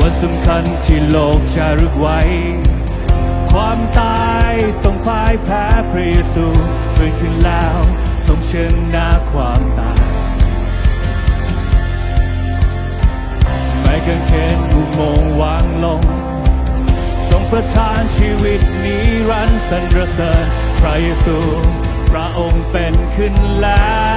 วันสำคัญที่โลกจะรึกไว้ ความตายต้องพ่ายแพ้พระเยซูฟื้นขึ้นแล้วทรงเชิญหน้าความตายไม่กางเขนอุโมงวางลง ทรงประทานชีวิตนิรันดร์สรรเสริญพระเยซู พระองค์เป็นขึ้นแล้ว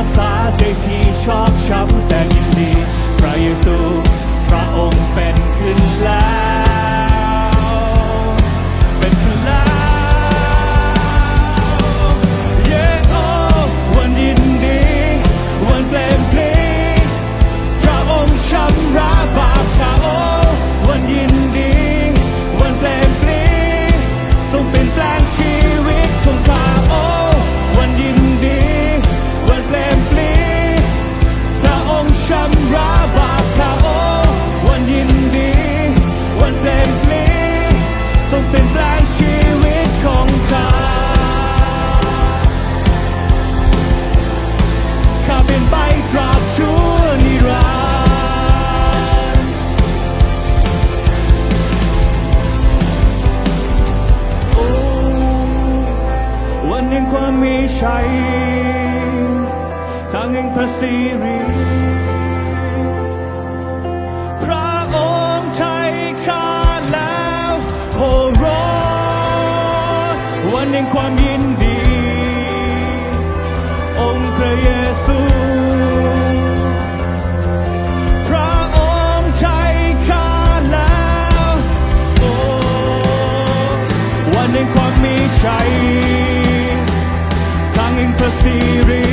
รงรักษาใจที่ชอบช้ำแสนยินดีพระเยซู ความมีชัยทางแห่งพระสิริพระองค์ไทยข้าแล้วโหรอวันแห่งความยินดี องค์พระเยซูความมีใจ งพระสิริ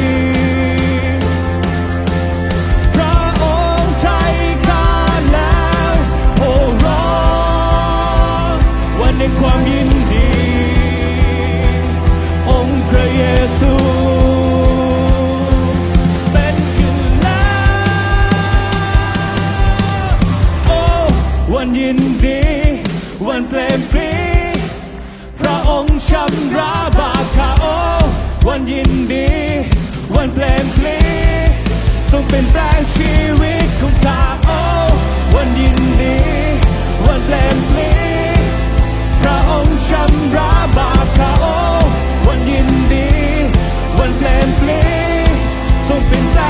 พระองค์ไทยข้าแล้วโอ้ร้องวันในความยินดี องค์พระเยซูเป็นขึ้นแล้วโอ้วันยินดี วันเปลี่ยนปีพระองค์ชำระบาปข้าโอ วันเปลี่ยนปลีต้องเป็นแปลงชีวิตของเธาโอ้วันยินดีวันเปลี่ยนปลีพระองค์ชำระบาปเขาวันยินดีวันเปลี่ยนปลีต้องเป็นแ